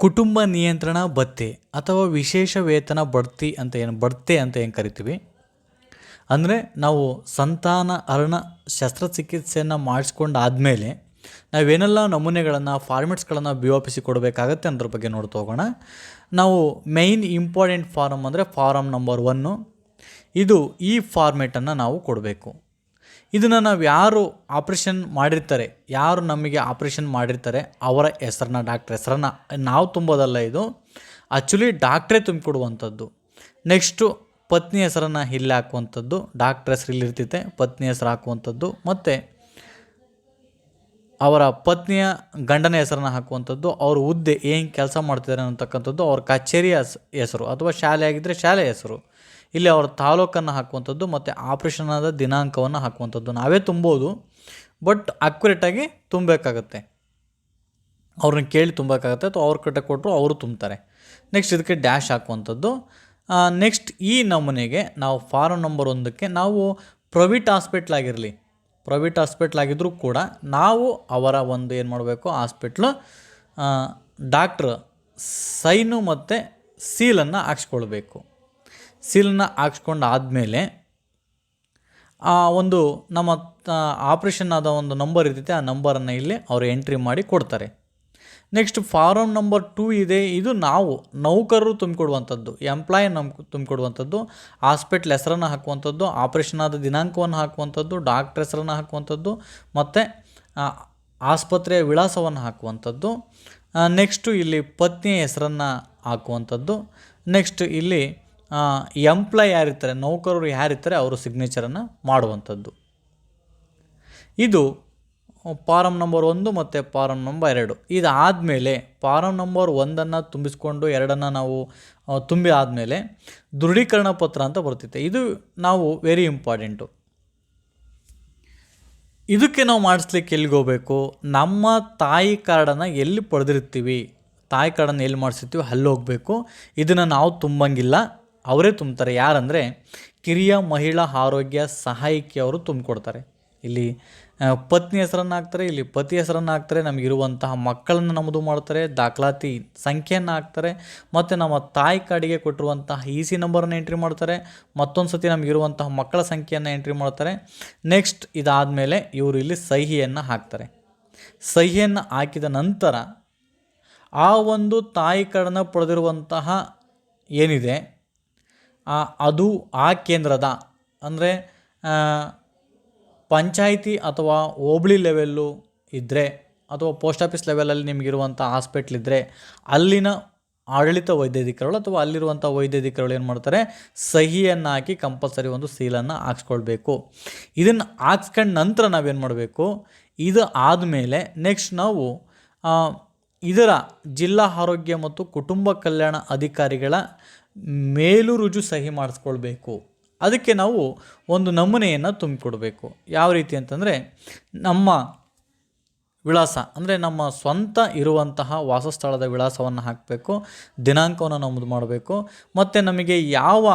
ಕುಟುಂಬ ನಿಯಂತ್ರಣ ಭತ್ತೆ ಅಥವಾ ವಿಶೇಷ ವೇತನ ಬಡ್ತಿ ಅಂತ ಏನು ಬಡ್ತೆ ಅಂತ ಏನು ಕರಿತೀವಿ? ಅಂದರೆ ನಾವು ಸಂತಾನ ಹರಣ ಶಸ್ತ್ರಚಿಕಿತ್ಸೆಯನ್ನು ಮಾಡಿಸ್ಕೊಂಡು ಆದಮೇಲೆ ನಾವೇನೆಲ್ಲ ನಮೂನೆಗಳನ್ನು, ಫಾರ್ಮೆಟ್ಸ್ಗಳನ್ನು ಬಿ ಸಿ ಕೊಡಬೇಕಾಗತ್ತೆ ಅದ್ರ ಬಗ್ಗೆ ನೋಡ್ತಾ ಹೋಗೋಣ. ನಾವು ಮೈನ್ ಇಂಪಾರ್ಟೆಂಟ್ ಫಾರಮ್ ಅಂದರೆ ಫಾರಮ್ ನಂಬರ್ ಒನ್ನು ಇದು ಈ ಫಾರ್ಮೆಟನ್ನು ನಾವು ಕೊಡಬೇಕು. ಇದನ್ನು ನಾವು ಯಾರು ಆಪ್ರೇಷನ್ ಮಾಡಿರ್ತಾರೆ, ಯಾರು ನಮಗೆ ಆಪ್ರೇಷನ್ ಮಾಡಿರ್ತಾರೆ, ಅವರ ಹೆಸರನ್ನ, ಡಾಕ್ಟ್ರ್ ಹೆಸರನ್ನ, ನಾವು ತುಂಬೋದಲ್ಲ ಇದು. ಆ್ಯಕ್ಚುಲಿ ಡಾಕ್ಟ್ರೇ ತುಂಬಿಕೊಡುವಂಥದ್ದು. ನೆಕ್ಸ್ಟು ಪತ್ನಿ ಹೆಸರನ್ನು ಇಲ್ಲಿ ಹಾಕುವಂಥದ್ದು, ಡಾಕ್ಟ್ರ್ ಹೆಸರು ಇಲ್ಲಿರ್ತೈತೆ ಪತ್ನಿ ಹೆಸರು ಹಾಕುವಂಥದ್ದು, ಮತ್ತು ಅವರ ಪತ್ನಿಯ ಗಂಡನ ಹೆಸರನ್ನು ಹಾಕುವಂಥದ್ದು, ಅವ್ರ ಹುದ್ದೆ ಏನು ಕೆಲಸ ಮಾಡ್ತಿದ್ದಾರೆ ಅನ್ನತಕ್ಕಂಥದ್ದು, ಅವ್ರ ಕಚೇರಿಯ ಹೆಸ್- ಹೆಸರು, ಅಥವಾ ಶಾಲೆ ಆಗಿದ್ದರೆ ಶಾಲೆ ಹೆಸರು. ಇಲ್ಲಿ ಅವ್ರ ತಾಲೂಕನ್ನು ಹಾಕುವಂಥದ್ದು ಮತ್ತು ಆಪ್ರೇಷನ್ ಆದ ದಿನಾಂಕವನ್ನು ಹಾಕುವಂಥದ್ದು ನಾವೇ ತುಂಬೋದು ಬಟ್ ಅಕ್ಯುರೇಟಾಗಿ ತುಂಬಬೇಕಾಗತ್ತೆ. ಅವ್ರನ್ನ ಕೇಳಿ ತುಂಬಬೇಕಾಗತ್ತೆ ಅಥವಾ ಅವ್ರ ಕಡೆ ಕೊಟ್ಟರು ಅವರು ತುಂಬ್ತಾರೆ. ನೆಕ್ಸ್ಟ್ ಇದಕ್ಕೆ ಡ್ಯಾಶ್ ಹಾಕುವಂಥದ್ದು. ನೆಕ್ಸ್ಟ್ ಈ ನಮೂನೆಗೆ ನಾವು ಫಾರಮ್ ನಂಬರ್ ಒಂದಕ್ಕೆ ನಾವು ಪ್ರೈವೇಟ್ ಹಾಸ್ಪಿಟ್ಲ್ ಆಗಿರಲಿ. ಪ್ರೈವೇಟ್ ಹಾಸ್ಪಿಟ್ಲ್ ಆಗಿದ್ದರೂ ಕೂಡ ನಾವು ಅವರ ಒಂದು ಏನು ಮಾಡಬೇಕು ಹಾಸ್ಪಿಟ್ಲು ಡಾಕ್ಟ್ರ್ ಸೈನು ಮತ್ತು ಸೀಲನ್ನು ಹಾಕ್ಸ್ಕೊಳ್ಬೇಕು. ಸೀಲನ್ನು ಹಾಕ್ಸ್ಕೊಂಡು ಆದಮೇಲೆ ಆ ಒಂದು ನಮ್ಮ ಆಪ್ರೇಷನ್ ಆದ ಒಂದು ನಂಬರ್ ಇರ್ತೈತೆ, ಆ ನಂಬರನ್ನು ಇಲ್ಲಿ ಅವರು ಎಂಟ್ರಿ ಮಾಡಿ ಕೊಡ್ತಾರೆ. ನೆಕ್ಸ್ಟ್ ಫಾರಮ್ ನಂಬರ್ ಟೂ ಇದೆ, ಇದು ನಾವು, ನೌಕರರು ತುಂಬಿಕೊಡುವಂಥದ್ದು ಎಂಪ್ಲಾಯ್ ನಮ್ ತುಂಬಿಕೊಡುವಂಥದ್ದು ಹಾಸ್ಪಿಟ್ಲ್ ಹೆಸರನ್ನು ಹಾಕುವಂಥದ್ದು ಆಪ್ರೇಷನ್ ಆದ ದಿನಾಂಕವನ್ನು ಹಾಕುವಂಥದ್ದು ಡಾಕ್ಟ್ರ್ ಹೆಸರನ್ನು ಹಾಕುವಂಥದ್ದು, ಮತ್ತು ಆಸ್ಪತ್ರೆಯ ವಿಳಾಸವನ್ನು ಹಾಕುವಂಥದ್ದು ನೆಕ್ಸ್ಟು ಇಲ್ಲಿ ಪತ್ನಿಯ ಹೆಸರನ್ನು ಹಾಕುವಂಥದ್ದು ನೆಕ್ಸ್ಟ್ ಇಲ್ಲಿ ಎಂಪ್ಲಾಯ್ ಯಾರಿರ್ತಾರೆ, ನೌಕರರು ಯಾರಿರ್ತಾರೆ, ಅವರು ಸಿಗ್ನೇಚರನ್ನು ಮಾಡುವಂಥದ್ದು. ಇದು ಫಾರಮ್ ನಂಬರ್ ಒಂದು ಮತ್ತು ಫಾರಮ್ ನಂಬರ್ ಎರಡು. ಇದಾದಮೇಲೆ ಫಾರಮ್ ನಂಬರ್ ಒಂದನ್ನು ತುಂಬಿಸ್ಕೊಂಡು ಎರಡನ್ನು ನಾವು ತುಂಬಿ ಆದಮೇಲೆ ದೃಢೀಕರಣ ಪತ್ರ ಅಂತ ಬರ್ತೈತೆ ಇದು ನಾವು ವೆರಿ ಇಂಪಾರ್ಟೆಂಟು ಇದಕ್ಕೆ ನಾವು ಮಾಡಿಸ್ಲಿಕ್ಕೆ ಎಲ್ಲಿಗೆ ಹೋಗಬೇಕು? ನಮ್ಮ ತಾಯಿ ಕಾರ್ಡನ್ನು ಎಲ್ಲಿ ಪಡೆದಿರ್ತೀವಿ ತಾಯಿ ಕಾರ್ಡನ್ನು ಎಲ್ಲಿ ಮಾಡಿಸಿರ್ತೀವಿ ಅಲ್ಲಿ ಹೋಗಬೇಕು ಇದನ್ನು ನಾವು ತುಂಬಂಗಿಲ್ಲ. ಅವರೇ ತುಂಬ್ತಾರೆ. ಯಾರಂದರೆ ಕಿರಿಯ ಮಹಿಳಾ ಆರೋಗ್ಯ ಸಹಾಯಕಿಯವರು ತುಂಬಿಕೊಡ್ತಾರೆ. ಇಲ್ಲಿ ಪತ್ನಿ ಹೆಸರನ್ನು ಹಾಕ್ತಾರೆ ಇಲ್ಲಿ ಪತಿ ಹೆಸರನ್ನು ಹಾಕ್ತಾರೆ ನಮಗಿರುವಂತಹ ಮಕ್ಕಳನ್ನು ನಮದು ಮಾಡ್ತಾರೆ, ದಾಖಲಾತಿ ಸಂಖ್ಯೆಯನ್ನು ಹಾಕ್ತಾರೆ, ಮತ್ತು ನಮ್ಮ ತಾಯಿ ಕಾರ್ಡಿಗೆ ಕೊಟ್ಟಿರುವಂತಹ ಇ ಸಿ ನಂಬರನ್ನು ಎಂಟ್ರಿ ಮಾಡ್ತಾರೆ ಮತ್ತೊಂದು ಸತಿ ನಮಗಿರುವಂತಹ ಮಕ್ಕಳ ಸಂಖ್ಯೆಯನ್ನು ಎಂಟ್ರಿ ಮಾಡ್ತಾರೆ. ನೆಕ್ಸ್ಟ್ ಇದಾದಮೇಲೆ ಇವರು ಇಲ್ಲಿ ಸಹಿಯನ್ನು ಹಾಕ್ತಾರೆ. ಸಹಿಯನ್ನು ಹಾಕಿದ ನಂತರ ಆ ಒಂದು ತಾಯಿ ಕಾರ್ಡನ್ನು ಪಡೆದಿರುವಂತಹ ಏನಿದೆ? ಅದು ಆ ಕೇಂದ್ರದ, ಅಂದರೆ ಪಂಚಾಯಿತಿ ಅಥವಾ ಹೋಬಳಿ ಲೆವೆಲ್ಲು ಇದ್ದರೆ ಅಥವಾ ಪೋಸ್ಟ್ ಆಫೀಸ್ ಲೆವೆಲಲ್ಲಿ ನಿಮಗಿರುವಂಥ ಹಾಸ್ಪಿಟ್ಲ್ ಇದ್ದರೆ ಅಲ್ಲಿನ ಆಡಳಿತ ವೈದ್ಯಾಧಿಕಾರಿಗಳು ಅಥವಾ ಅಲ್ಲಿರುವಂಥ ವೈದ್ಯಾಧಿಕಾರಿಗಳು ಏನು ಮಾಡ್ತಾರೆ? ಸಹಿಯನ್ನು ಹಾಕಿ ಕಂಪಲ್ಸರಿ ಒಂದು ಸೀಲನ್ನು ಹಾಕ್ಸ್ಕೊಳ್ಬೇಕು. ಇದನ್ನು ಹಾಕ್ಸ್ಕೊಂಡ ನಂತರ ನಾವೇನು ಮಾಡಬೇಕು? ಇದು ಆದಮೇಲೆ ನೆಕ್ಸ್ಟ್ ನಾವು ಇದರ ಜಿಲ್ಲಾ ಆರೋಗ್ಯ ಮತ್ತು ಕುಟುಂಬ ಕಲ್ಯಾಣ ಅಧಿಕಾರಿಗಳ ಮೇಲು ರುಜು ಸಹಿ ಮಾಡಿಸ್ಕೊಳ್ಬೇಕು. ಅದಕ್ಕೆ ನಾವು ಒಂದು ನಮೂನೆಯನ್ನು ತುಂಬಿಕೊಡ್ಬೇಕು. ಯಾವ ರೀತಿ ಅಂತಂದರೆ ನಮ್ಮ ವಿಳಾಸ, ಅಂದರೆ ನಮ್ಮ ಸ್ವಂತ ಇರುವಂತಹ ವಾಸಸ್ಥಳದ ವಿಳಾಸವನ್ನು ಹಾಕಬೇಕು, ದಿನಾಂಕವನ್ನು ನಮೂದು ಮಾಡಬೇಕು, ಮತ್ತು ನಮಗೆ ಯಾವ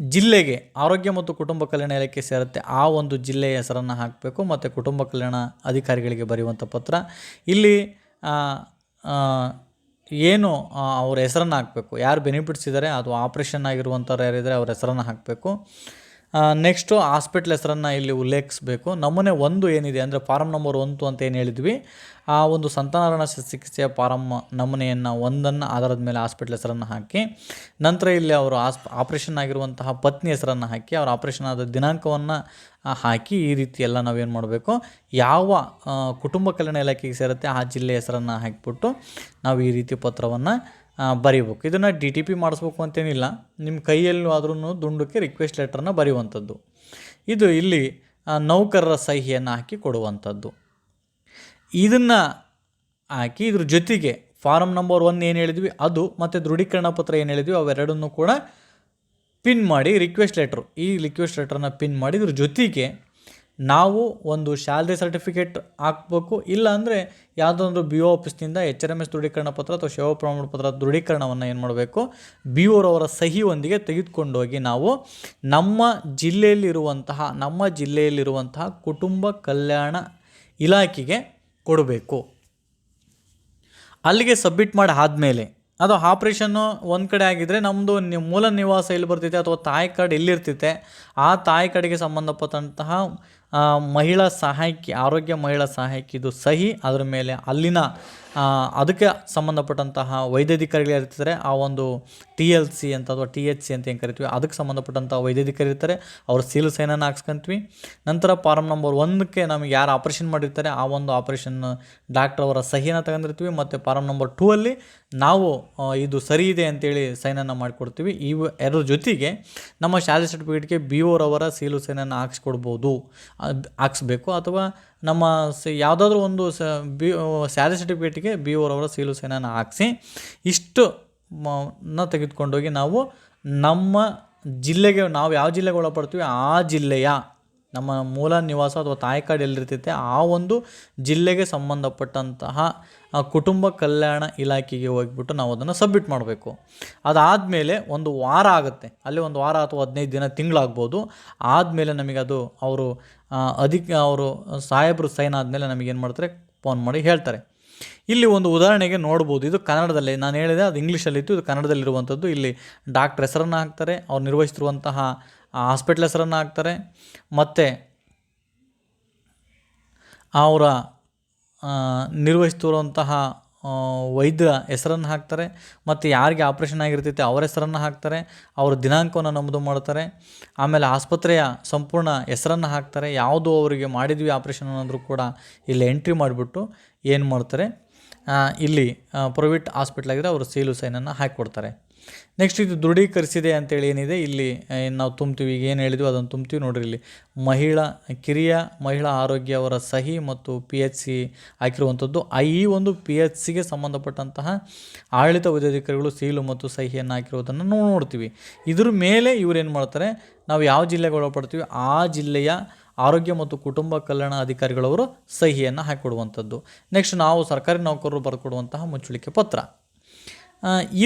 ಜಿಲ್ಲೆಗೆ ಆರೋಗ್ಯ ಮತ್ತು ಕುಟುಂಬ ಕಲ್ಯಾಣ ಇಲಾಖೆ ಸೇರುತ್ತೆ, ಆ ಒಂದು ಜಿಲ್ಲೆಯ ಹೆಸರನ್ನು ಹಾಕಬೇಕು, ಮತ್ತು ಕುಟುಂಬ ಕಲ್ಯಾಣ ಅಧಿಕಾರಿಗಳಿಗೆ ಬರೆಯುವಂಥ ಪತ್ರ. ಇಲ್ಲಿ ಏನು ಅವ್ರ ಹೆಸರನ್ನು ಹಾಕಬೇಕು. ಯಾರು ಬೆನಿಫಿಟ್ಸ್ ಇದ್ದಾರೆ ಅದು ಆಪ್ರೇಷನ್ ಆಗಿರುವಂಥವ್ರು ಯಾರಿದ್ದಾರೆ ಅವ್ರ ಹೆಸರನ್ನು ಹಾಕಬೇಕು. ನೆಕ್ಸ್ಟು ಹಾಸ್ಪಿಟ್ಲ್ ಹೆಸರನ್ನು ಇಲ್ಲಿ ಉಲ್ಲೇಖಿಸಬೇಕು. ನಮೂನೆ ಒಂದು ಏನಿದೆ ಅಂದರೆ ಫಾರಮ್ ನಂಬರ್ ಒಂದು ಅಂತ ಏನು ಹೇಳಿದ್ವಿ. ಆ ಒಂದು ಸಂತಾನಾರಣ ಚಿಕಿತ್ಸೆಯ ಫಾರಂ ನಮೂನೆಯನ್ನು ಒಂದನ್ನು ಆಧಾರದ ಮೇಲೆ ಹಾಸ್ಪಿಟ್ಲ್ ಹೆಸರನ್ನು ಹಾಕಿ, ನಂತರ ಇಲ್ಲಿ ಅವರು ಆಸ್ ಆಪ್ರೇಷನ್ ಆಗಿರುವಂತಹ ಪತ್ನಿ ಹೆಸರನ್ನು ಹಾಕಿ, ಅವ್ರ ಆಪ್ರೇಷನ್ ಆದ ದಿನಾಂಕವನ್ನು ಹಾಕಿ ಈ ರೀತಿ ಎಲ್ಲ ನಾವೇನು ಮಾಡಬೇಕು? ಯಾವ ಕುಟುಂಬ ಕಲ್ಯಾಣ ಇಲಾಖೆಗೆ ಸೇರುತ್ತೆ ಆ ಜಿಲ್ಲೆ ಹೆಸರನ್ನು ಹಾಕಿಬಿಟ್ಟು ನಾವು ಈ ರೀತಿ ಪತ್ರವನ್ನು ಬರೀಬೇಕು. ಇದನ್ನು ಡಿ ಟಿ ಪಿ ಮಾಡಿಸ್ಬೇಕು ಅಂತೇನಿಲ್ಲ. ನಿಮ್ಮ ಕೈಯಲ್ಲೂ ಆದ್ರೂ ದುಂಡಕ್ಕೆ ರಿಕ್ವೆಸ್ಟ್ ಲೆಟ್ರನ್ನ ಬರೆಯುವಂಥದ್ದು. ಇದು ಇಲ್ಲಿ ನೌಕರರ ಸಹಿಯನ್ನು ಹಾಕಿ ಕೊಡುವಂಥದ್ದು. ಇದನ್ನು ಹಾಕಿ ಇದ್ರ ಜೊತೆಗೆ ಫಾರಮ್ ನಂಬರ್ ಒನ್ ಏನು ಹೇಳಿದ್ವಿ, ಅದು ಮತ್ತು ದೃಢೀಕರಣ ಪತ್ರ ಏನು ಹೇಳಿದ್ವಿ, ಅವೆರಡನ್ನೂ ಕೂಡ ಪಿನ್ ಮಾಡಿ ರಿಕ್ವೆಸ್ಟ್ ಲೆಟ್ರು ಈ ರಿಕ್ವೆಸ್ಟ್ ಲೆಟ್ರನ್ನ ಪಿನ್ ಮಾಡಿ ಇದ್ರ ಜೊತೆಗೆ ನಾವು ಒಂದು ಸ್ಯಾಲ್ರಿ ಸರ್ಟಿಫಿಕೇಟ್ ಹಾಕ್ಬೇಕು, ಇಲ್ಲ ಅಂದರೆ ಯಾವುದೋ ಒಂದು ಬಿ ಒ ಆಫೀಸ್ನಿಂದ ಎಚ್ ಆರ್ ಎಂ ಎಸ್ ದೃಢೀಕರಣ ಪತ್ರ ಅಥವಾ ಸೇವಾ ಪ್ರಮಾಣ ಪತ್ರ ದೃಢೀಕರಣವನ್ನು ಏನು ಮಾಡಬೇಕು ಬಿ ಅವರ ಸಹಿಯೊಂದಿಗೆ ತೆಗೆದುಕೊಂಡೋಗಿ ನಾವು ನಮ್ಮ ಜಿಲ್ಲೆಯಲ್ಲಿರುವಂತಹ ನಮ್ಮ ಜಿಲ್ಲೆಯಲ್ಲಿರುವಂತಹ ಕುಟುಂಬ ಕಲ್ಯಾಣ ಇಲಾಖೆಗೆ ಕೊಡಬೇಕು. ಅಲ್ಲಿಗೆ ಸಬ್ಮಿಟ್ ಮಾಡಿ ಆದಮೇಲೆ ಅದು ಆಪ್ರೇಷನ್ನು ಒಂದು ಕಡೆ ಆಗಿದ್ದರೆ ನಮ್ಮದು ಮೂಲ ನಿವಾಸ ಎಲ್ಲಿ ಬರ್ತೈತೆ ಅಥವಾ ತಾಯಿ ಕಾರ್ಡ್ ಎಲ್ಲಿರ್ತೈತೆ ಆ ತಾಯಿ ಕಾರ್ಡಿಗೆ ಸಂಬಂಧಪಟ್ಟಂತಹ ಮಹಿಳಾ ಸಹಾಯಕಿ, ಆರೋಗ್ಯ ಮಹಿಳಾ ಸಹಾಯಕಿದು ಸಹಿ. ಅದರ ಮೇಲೆ ಅಲ್ಲಿನ ಅದಕ್ಕೆ ಸಂಬಂಧಪಟ್ಟಂತಹ ವೈದ್ಯಾಧಿಕಾರಿಗಳು ಇರ್ತಾರೆ ಆ ಒಂದು ಟಿ ಎಲ್ ಸಿ ಅಂತ ಅಥವಾ ಟಿ ಎಚ್ ಸಿ ಅಂತ ಏನು ಕರಿತೀವಿ, ಅದಕ್ಕೆ ಸಂಬಂಧಪಟ್ಟಂಥ ವೈದ್ಯಾಧಿಕಾರಿ ಇರ್ತಾರೆ. ಅವ್ರ ಸೀಲು ಸೈನನ್ನು ಹಾಕ್ಸ್ಕೊಂತೀವಿ. ನಂತರ ಫಾರಮ್ ನಂಬರ್ ಒಂದಕ್ಕೆ ನಮಗೆ ಯಾರು ಆಪ್ರೇಷನ್ ಮಾಡಿರ್ತಾರೆ, ಆ ಒಂದು ಆಪ್ರೇಷನ್ ಡಾಕ್ಟರ್ ಅವರ ಸಹಿಯನ್ನು ತಗೊಂಡಿರ್ತೀವಿ. ಮತ್ತು ಫಾರ್ಮ್ ನಂಬರ್ ಟೂ ಅಲ್ಲಿ ನಾವು ಇದು ಸರಿ ಇದೆ ಅಂತೇಳಿ ಸೈನನ್ನು ಮಾಡಿಕೊಡ್ತೀವಿ. ಇವು ಎರಡರ ಜೊತೆಗೆ ನಮ್ಮ ಶಾಲೆ ಸರ್ಟಿಫಿಕೇಟ್ಗೆ ಬಿ ಓರವರ ಸೀಲು ಸೈನನ್ನು ಹಾಕ್ಸ್ಕೊಡ್ಬೋದು. ಹಾಕ್ಸ್ಬೇಕು ಅಥವಾ ನಮ್ಮ ಸ ಯಾವುದಾದ್ರೂ ಒಂದು ಸ ಬಿ ಶಾಲೆ ಸರ್ಟಿಫಿಕೇಟ್ಗೆ ಬಿ ಓರವರ ಸೀಲು ಸೈನನ್ನು ಹಾಕ್ಸಿ ಇಷ್ಟು ನ ತೆಗೆದುಕೊಂಡೋಗಿ ನಾವು ನಮ್ಮ ಜಿಲ್ಲೆಗೆ ನಾವು ಯಾವ ಜಿಲ್ಲೆಗೆ ಒಳಪಡ್ತೀವಿ ಆ ಜಿಲ್ಲೆಯ ನಮ್ಮ ಮೂಲ ನಿವಾಸ ಅಥವಾ ತಾಯ್ಕಾಡು ಎಲ್ಲಿರ್ತೈತೆ, ಆ ಒಂದು ಜಿಲ್ಲೆಗೆ ಸಂಬಂಧಪಟ್ಟಂತಹ ಕುಟುಂಬ ಕಲ್ಯಾಣ ಇಲಾಖೆಗೆ ಹೋಗ್ಬಿಟ್ಟು ನಾವು ಅದನ್ನು ಸಬ್ಮಿಟ್ ಮಾಡಬೇಕು. ಅದಾದಮೇಲೆ ಒಂದು ವಾರ ಆಗುತ್ತೆ. ಅಲ್ಲಿ ಒಂದು ವಾರ ಅಥವಾ ಹದಿನೈದು ದಿನ ತಿಂಗಳಾಗ್ಬೋದು. ಆದಮೇಲೆ ನಮಗೆ ಅದು ಅವರು ಅಧಿಕ, ಅವರು ಸಾಹೇಬರು ಸೈನ್ ಆದಮೇಲೆ ನಮಗೇನು ಮಾಡ್ತಾರೆ ಫೋನ್ ಮಾಡಿ ಹೇಳ್ತಾರೆ. ಇಲ್ಲಿ ಒಂದು ಉದಾಹರಣೆಗೆ ನೋಡ್ಬೋದು. ಇದು ಕನ್ನಡದಲ್ಲಿ, ನಾನು ಹೇಳಿದೆ ಅದು ಇಂಗ್ಲೀಷಲ್ಲಿತ್ತು ಇದು ಕನ್ನಡದಲ್ಲಿರುವಂಥದ್ದು. ಇಲ್ಲಿ ಡಾಕ್ಟ್ರ್ ಹೆಸರನ್ನು ಹಾಕ್ತಾರೆ. ಅವ್ರು ನಿರ್ವಹಿಸ್ತಿರುವಂತಹ ಹಾಸ್ಪಿಟ್ಲ್ ಹೆಸರನ್ನು ಹಾಕ್ತಾರೆ. ಮತ್ತು ಅವರ ಆ, ನಿರ್ವಹಿಸ್ತಿರುವಂತಹ ಆ, ವೈದ್ಯರ ಹೆಸರನ್ನು ಹಾಕ್ತಾರೆ. ಮತ್ತು ಯಾರಿಗೆ ಆಪ್ರೇಷನ್ ಆಗಿರ್ತೈತೆ ಅವರ ಹೆಸರನ್ನು ಹಾಕ್ತಾರೆ. ಅವ್ರ ದಿನಾಂಕವನ್ನು ನಮ್ಮದು ಮಾಡ್ತಾರೆ. ಆಮೇಲೆ ಆಸ್ಪತ್ರೆಯ ಸಂಪೂರ್ಣ ಹೆಸರನ್ನು ಹಾಕ್ತಾರೆ. ಯಾವುದು ಅವರಿಗೆ ಮಾಡಿದ್ವಿ ಆಪ್ರೇಷನ್ ಅನ್ನೋದ್ರು ಕೂಡ ಇಲ್ಲಿ ಎಂಟ್ರಿ ಮಾಡಿಬಿಟ್ಟು ಏನು ಮಾಡ್ತಾರೆ? ಇಲ್ಲಿ ಪ್ರೈವೇಟ್ ಹಾಸ್ಪಿಟ್ಲಾಗಿದ್ದರೆ ಅವರು ಸೀಲು ಸೈನನ್ನು ಹಾಕಿಕೊಡ್ತಾರೆ. ನೆಕ್ಸ್ಟ್ ಇದು ದೃಢೀಕರಿಸಿದೆ ಅಂತೇಳಿ ಏನಿದೆ? ಇಲ್ಲಿ ನಾವು ತುಂಬ್ತೀವಿ. ಈಗ ಏನು ಹೇಳಿದ್ವಿ? ಅದನ್ನು ತುಂಬ್ತೀವಿ ನೋಡಿರಿ ಇಲ್ಲಿ. ಮಹಿಳಾ, ಕಿರಿಯ ಮಹಿಳಾ ಆರೋಗ್ಯ ಅವರ ಸಹಿ ಮತ್ತು ಪಿ ಎಚ್ ಸಿ ಹಾಕಿರುವಂಥದ್ದು. ಈ ಒಂದು ಪಿ ಎಚ್ ಸಿಗೆ ಸಂಬಂಧಪಟ್ಟಂತಹ ಆಡಳಿತ ವೈದ್ಯಾಧಿಕಾರಿಗಳು ಸೀಲು ಮತ್ತು ಸಹಿಯನ್ನು ಹಾಕಿರುವುದನ್ನು ನಾವು ನೋಡ್ತೀವಿ. ಇದ್ರ ಮೇಲೆ ಇವರೇನು ಏನು ಮಾಡ್ತಾರೆ? ನಾವು ಯಾವ ಜಿಲ್ಲೆಗೆ ಒಳಪಡ್ತೀವಿ? ಆ ಜಿಲ್ಲೆಯ ಆರೋಗ್ಯ ಮತ್ತು ಕುಟುಂಬ ಕಲ್ಯಾಣ ಅಧಿಕಾರಿಗಳವರು ಸಹಿಯನ್ನು ಹಾಕಿಕೊಡುವಂಥದ್ದು. ನೆಕ್ಸ್ಟ್ ನಾವು ಸರ್ಕಾರಿ ನೌಕರರು ಬರ್ಕೊಡುವಂತಹ ಮುಚ್ಚಳಿಕೆ ಪತ್ರ.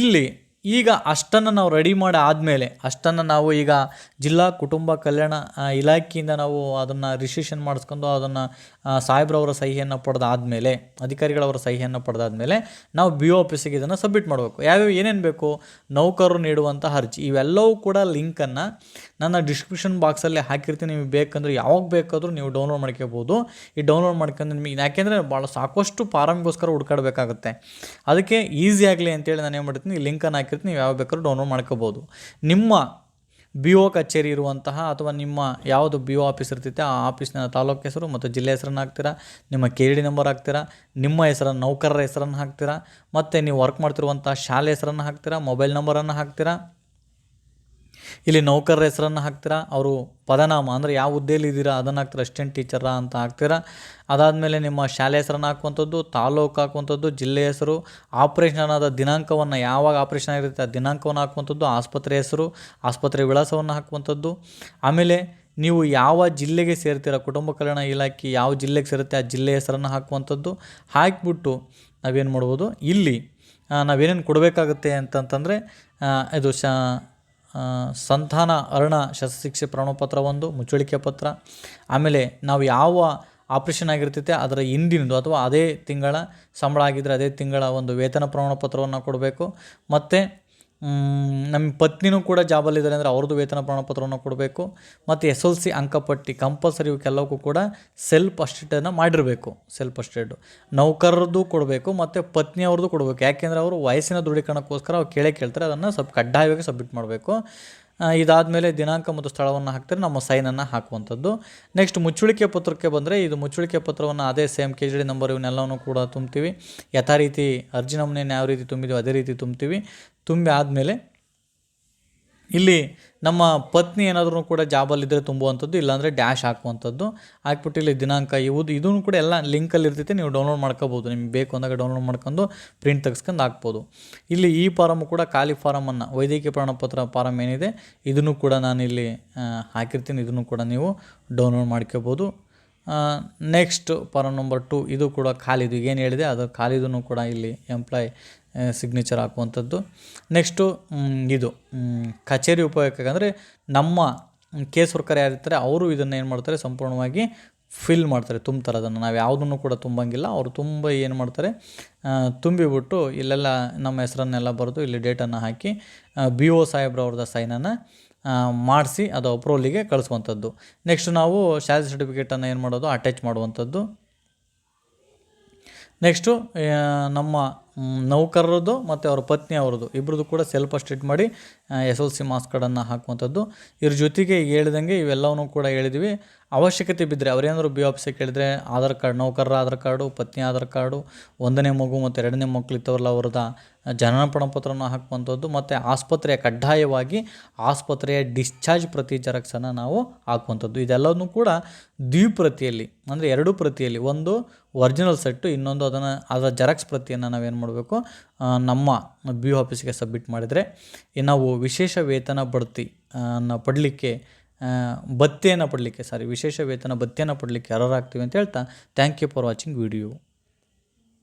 ಇಲ್ಲಿ ಈಗ ಅಷ್ಟನ್ನು ನಾವು ರೆಡಿ ಮಾಡಿ ಆದಮೇಲೆ, ಅಷ್ಟನ್ನು ನಾವು ಈಗ ಜಿಲ್ಲಾ ಕುಟುಂಬ ಕಲ್ಯಾಣ ಇಲಾಖೆಯಿಂದ ನಾವು ಅದನ್ನು ರಿಜಿಸ್ಟ್ರೇಷನ್ ಮಾಡಿಸ್ಕೊಂಡು ಅದನ್ನು ಸಾಹೇಬ್ರವರ ಸಹಿಯನ್ನು ಪಡೆದಾದಮೇಲೆ, ಅಧಿಕಾರಿಗಳವರ ಸಹಿಯನ್ನು ಪಡೆದಾದಮೇಲೆ ನಾವು ಬಿ ಒ ಆಫೀಸಿಗೆ ಇದನ್ನು ಸಬ್ಮಿಟ್ ಮಾಡಬೇಕು. ಯಾವ್ಯಾವ ಏನೇನು ಬೇಕು? ನೌಕರರು ನೀಡುವಂಥ ಅರ್ಜಿ. ಇವೆಲ್ಲವೂ ಕೂಡ ಲಿಂಕನ್ನು ನನ್ನ ಡಿಸ್ಕ್ರಿಪ್ಷನ್ ಬಾಕ್ಸಲ್ಲಿ ಹಾಕಿರ್ತೀನಿ. ನಿಮಗೆ ಬೇಕಂದ್ರೆ ಯಾವಾಗ ಬೇಕಾದರೂ ನೀವು ಡೌನ್ಲೋಡ್ ಮಾಡ್ಕೋಬೋದು. ಈ ಡೌನ್ಲೋಡ್ ಮಾಡ್ಕೊಂಡು ನಿಮಗೆ, ಯಾಕೆಂದರೆ ಭಾಳ ಸಾಕಷ್ಟು ಫಾರಮ್ಗೋಸ್ಕರ ಹುಡ್ಕಾಡಬೇಕಾಗುತ್ತೆ. ಅದಕ್ಕೆ ಈಸಿ ಆಗಲಿ ಅಂತೇಳಿ ನಾನು ಏನು ಮಾಡ್ತೀನಿ, ಈ ಲಿಂಕನ್ನು ಹಾಕಿರ್ತೀನಿ, ನೀವು ಯಾವಾಗ ಬೇಕಾದ್ರೂ ಡೌನ್ಲೋಡ್ ಮಾಡ್ಕೋಬೋದು. ನಿಮ್ಮ ಬಿ ಒ ಕಚೇರಿ ಇರುವಂತಹ ಅಥವಾ ನಿಮ್ಮ ಯಾವುದು ಬಿ ಒ ಆಫೀಸ್ ಇರ್ತೈತೆ, ಆ ಆಫೀಸ್ನ ತಾಲೂಕು ಹೆಸರು ಮತ್ತು ಜಿಲ್ಲೆ ಹೆಸರನ್ನು ಹಾಕ್ತೀರಾ, ನಿಮ್ಮ ಕೆ ಡಿ ನಂಬರ್ ಹಾಕ್ತೀರಾ, ನಿಮ್ಮ ಹೆಸರನ್ನು ನೌಕರರ ಹೆಸರನ್ನು ಹಾಕ್ತೀರಾ, ಮತ್ತು ನೀವು ವರ್ಕ್ ಮಾಡ್ತಿರುವಂಥ ಶಾಲೆ ಹೆಸರನ್ನು ಹಾಕ್ತೀರಾ ಮೊಬೈಲ್ ನಂಬರನ್ನು ಹಾಕ್ತೀರಾ ಇಲ್ಲಿ ನೌಕರರ ಹೆಸರನ್ನು ಹಾಕ್ತೀರಾ? ಅವರು ಪದನಾಮ ಅಂದರೆ ಯಾವ ಹುದ್ದೆಯಲ್ಲಿ ಇದ್ದೀರಾ? ಅದನ್ನು ಹಾಕ್ತೀರಾ? ಅಸಿಸ್ಟೆಂಟ್ ಟೀಚರಾ ಅಂತ ಹಾಕ್ತೀರಾ? ಅದಾದಮೇಲೆ ನಿಮ್ಮ ಶಾಲೆ ಹೆಸರನ್ನು ಹಾಕುವಂಥದ್ದು, ತಾಲೂಕು ಹಾಕುವಂಥದ್ದು, ಜಿಲ್ಲೆ ಹೆಸರು, ಆಪ್ರೇಷನ್ ಆದ ದಿನಾಂಕವನ್ನು ಯಾವಾಗ ಆಪ್ರೇಷನ್ ಆಗಿರುತ್ತೆ, ಆ ದಿನಾಂಕವನ್ನು ಹಾಕುವಂಥದ್ದು, ಆಸ್ಪತ್ರೆ ಹೆಸರು, ಆಸ್ಪತ್ರೆ ವಿಳಾಸವನ್ನು ಹಾಕುವಂಥದ್ದು. ಆಮೇಲೆ ನೀವು ಯಾವ ಜಿಲ್ಲೆಗೆ ಸೇರ್ತೀರಾ? ಕುಟುಂಬ ಕಲ್ಯಾಣ ಇಲಾಖೆ ಯಾವ ಜಿಲ್ಲೆಗೆ ಸೇರುತ್ತೆ, ಆ ಜಿಲ್ಲೆ ಹೆಸರನ್ನು ಹಾಕುವಂಥದ್ದು. ಹಾಕಿಬಿಟ್ಟು ನಾವೇನು ಮಾಡ್ಬೋದು? ಇಲ್ಲಿ ನಾವೇನೇನು ಕೊಡಬೇಕಾಗುತ್ತೆ ಅಂತಂತಂದರೆ ಇದು ಶ ಸಂತಾನ ಅರ್ಣ ಶಸ್ತ್ರಶಿಕ್ಷೆ ಪ್ರಮಾಣಪತ್ರ ಒಂದು ಮುಚ್ಚಳಿಕೆ ಪತ್ರ. ಆಮೇಲೆ ನಾವು ಯಾವ ಆಪ್ರೇಷನ್ ಆಗಿರ್ತೈತೆ, ಅದರ ಹಿಂದಿನದು ಅಥವಾ ಅದೇ ತಿಂಗಳ ಸಂಬಳ ಆಗಿದ್ದರೆ ಅದೇ ತಿಂಗಳ ಒಂದು ವೇತನ ಪ್ರಮಾಣಪತ್ರವನ್ನು ಕೊಡಬೇಕು. ಮತ್ತು ನಮ್ಮ ಪತ್ನಿನೂ ಕೂಡ ಜಾಬಲ್ಲಿದ್ದಾರೆ ಅಂದರೆ ಅವ್ರದ್ದು ವೇತನ ಪ್ರಮಾಣಪತ್ರವನ್ನು ಕೊಡಬೇಕು. ಮತ್ತು ಎಸ್ ಎಲ್ ಸಿ ಅಂಕಪಟ್ಟಿ ಕಂಪಲ್ಸರಿ ಇವಕ್ಕೆಲ್ಲವಕ್ಕೂ ಕೂಡ ಸೆಲ್ಫ್ ಅಸ್ಟೇಟನ್ನು ಮಾಡಿರಬೇಕು ಸೆಲ್ಫ್ ಅಸ್ಟೇಟು ನೌಕರರದ್ದು ಕೊಡಬೇಕು ಮತ್ತು ಪತ್ನಿಯವ್ರದ್ದು ಕೊಡಬೇಕು. ಯಾಕೆಂದರೆ ಅವರು ವಯಸ್ಸಿನ ದೃಢೀಕರಣಕ್ಕೋಸ್ಕರ ಅವ್ರು ಕೇಳೇ ಕೇಳ್ತಾರೆ, ಅದನ್ನು ಸ್ವಲ್ಪ ಕಡ್ಡಾಯವಾಗಿ ಸಬ್ಮಿಟ್ ಮಾಡಬೇಕು. ಇದಾದಮೇಲೆ ದಿನಾಂಕ ಮತ್ತು ಸ್ಥಳವನ್ನು ಹಾಕ್ತಾರೆ, ನಮ್ಮ ಸೈನನ್ನು ಹಾಕುವಂಥದ್ದು. ನೆಕ್ಸ್ಟ್ ಮುಚ್ಚುಳಿಕೆ ಪತ್ರಕ್ಕೆ ಬಂದರೆ, ಇದು ಮುಚ್ಚುಳಿಕೆ ಪತ್ರವನ್ನು ಅದೇ same K G D number ಇವನ್ನೆಲ್ಲವನ್ನು ಕೂಡ ತುಂಬ್ತೀವಿ ಯಥಾ ರೀತಿ ಅರ್ಜಿ ನಮೂನೆಯನ್ನು ಯಾವ ರೀತಿ ತುಂಬಿದ್ವಿ ಅದೇ ರೀತಿ ತುಂಬ್ತೀವಿ. ತುಂಬಿ ಆದಮೇಲೆ ಇಲ್ಲಿ ನಮ್ಮ ಪತ್ನಿ ಏನಾದರೂ ಕೂಡ ಜಾಬಲ್ಲಿದ್ದರೆ ತುಂಬುವಂಥದ್ದು, ಇಲ್ಲಾಂದರೆ ಡ್ಯಾಶ್ ಹಾಕುವಂಥದ್ದು. ಹಾಕ್ಬಿಟ್ಟು ಇಲ್ಲಿ ದಿನಾಂಕ, ಇವುದು ಇದೂ ಕೂಡ ಎಲ್ಲ ಲಿಂಕಲ್ಲಿ ಇರ್ತೈತೆ, ನೀವು ಡೌನ್ಲೋಡ್ ಮಾಡ್ಕೋಬೋದು. ನಿಮ್ಗೆ ಬೇಕು ಅಂದಾಗ ಡೌನ್ಲೋಡ್ ಮಾಡ್ಕೊಂಡು ಪ್ರಿಂಟ್ ತೆಗೆಸ್ಕೊಂಡು ಹಾಕ್ಬೋದು. ಇಲ್ಲಿ ಈ ಫಾರಮ್ ಕೂಡ ಖಾಲಿ ಫಾರಮನ್ನು, ವೈದ್ಯಕೀಯ ಪ್ರಮಾಣಪತ್ರ ಫಾರಮ್ ಏನಿದೆ, ಇದನ್ನು ಕೂಡ ನಾನು ಇಲ್ಲಿ ಹಾಕಿರ್ತೀನಿ. ಇದನ್ನು ಕೂಡ ನೀವು ಡೌನ್ಲೋಡ್ ಮಾಡ್ಕೋಬೋದು. ನೆಕ್ಸ್ಟ್ ಫಾರಮ್ ನಂಬರ್ ಟು, ಇದು ಕೂಡ ಖಾಲಿದು. ಏನು ಹೇಳಿದೆ, ಅದು ಖಾಲಿದೂ ಕೂಡ ಇಲ್ಲಿ ಎಂಪ್ಲಾಯ್ ಸಿಗ್ನೇಚರ್ ಹಾಕುವಂಥದ್ದು. ನೆಕ್ಸ್ಟು ಇದು ಕಚೇರಿ ಉಪಯೋಗಕ್ಕಾಗಂದರೆ ನಮ್ಮ ಕೇಸ್ ವರ್ಕರ್ ಯಾರಿರ್ತಾರೆ, ಅವರು ಇದನ್ನು ಏನು ಮಾಡ್ತಾರೆ, ಸಂಪೂರ್ಣವಾಗಿ ಫಿಲ್ ಮಾಡ್ತಾರೆ ತುಂಬ್ತಾರೆ ಅದನ್ನು ನಾವು ಯಾವುದನ್ನು ಕೂಡ ತುಂಬಂಗಿಲ್ಲ, ಅವರು ತುಂಬ ಏನು ಮಾಡ್ತಾರೆ ತುಂಬಿಬಿಟ್ಟು ಇಲ್ಲೆಲ್ಲ ನಮ್ಮ ಹೆಸರನ್ನೆಲ್ಲ ಬರೆದು ಇಲ್ಲಿ ಡೇಟನ್ನು ಹಾಕಿ ಬಿ ಒ ಸಾಹೇಬ್ರವ್ರದ ಸೈನನ್ನು ಮಾಡಿಸಿ ಅದು ಅಪ್ರೂವಲಿಗೆ ಕಳಿಸುವಂಥದ್ದು. ನೆಕ್ಸ್ಟ್ ನಾವು ಶಾಲೆ ಸರ್ಟಿಫಿಕೇಟನ್ನು ಏನು ಮಾಡೋದು ಅಟ್ಯಾಚ್ ಮಾಡುವಂಥದ್ದು. ನೆಕ್ಸ್ಟು ನಮ್ಮ ನೌಕರರದ್ದು ಮತ್ತು ಅವರ ಪತ್ನಿ ಅವ್ರದ್ದು. ಇಬ್ಬರದ್ದು ಕೂಡ ಸೆಲ್ಫ್ ಅಸ್ಟೇಟ್ ಮಾಡಿ ಎಸ್ ಎಲ್ ಸಿ ಮಾರ್ಕ್ಸ್ ಕಾರ್ಡನ್ನು ಹಾಕುವಂಥದ್ದು. ಇದ್ರ ಜೊತೆಗೆ ಈಗ ಹೇಳಿದಂಗೆ ಇವೆಲ್ಲವನ್ನೂ ಕೂಡ ಹೇಳಿದ್ವಿ. ಅವಶ್ಯಕತೆ ಬಿದ್ದರೆ ಅವರೇನಾದ್ರು ಬಿ ಆಫೀಸಿಗೆ ಕೇಳಿದರೆ ಆಧಾರ್ ಕಾರ್ಡ್, ನೌಕರರ ಆಧಾರ್ ಕಾರ್ಡು, ಪತ್ನಿ ಆಧಾರ್ ಕಾರ್ಡು, ಒಂದನೇ ಮಗು ಮತ್ತು ಎರಡನೇ ಮಕ್ಕಳು ಇತ್ತವಲ್ಲ ಅವ್ರದ್ದು ಜನನ ಪ್ರಮಾಣಪತ್ರವನ್ನು ಹಾಕುವಂಥದ್ದು ಮತ್ತು ಆಸ್ಪತ್ರೆಯ ಕಡ್ಡಾಯವಾಗಿ ಆಸ್ಪತ್ರೆಯ ಡಿಸ್ಚಾರ್ಜ್ ಪ್ರತಿ ಜೆರಾಕ್ಸನ್ನು ನಾವು ಹಾಕುವಂಥದ್ದು. ಇದೆಲ್ಲವನ್ನೂ ಕೂಡ ದ್ವಿಪ್ರತಿಯಲ್ಲಿ, ಅಂದರೆ ಎರಡು ಪ್ರತಿಯಲ್ಲಿ, ಒಂದು ಒರಿಜಿನಲ್ ಸೆಟ್ಟು ಇನ್ನೊಂದು ಅದನ್ನು, ಅದರ ಜೆರಾಕ್ಸ್ ಪ್ರತಿಯನ್ನು ನಾವೇನು ಮಾಡಬೇಕು ನಮ್ಮ ಬಿ ಆಫೀಸಿಗೆ ಸಬ್ಮಿಟ್ ಮಾಡಿದರೆ ನಾವು ವಿಶೇಷ ವೇತನ ಬಡ್ತಿ ಪಡಲಿಕ್ಕೆ ಭತ್ಯೆಯನ್ನು ಪಡಲಿಕ್ಕೆ ಸಾರಿ ವಿಶೇಷ ವೇತನ ಭತ್ಯೆಯನ್ನು ಪಡಲಿಕ್ಕೆ ಅರ್ಹರಾಗ್ತೀವಿ ಅಂತ ಹೇಳ್ತಾ thank you for watching video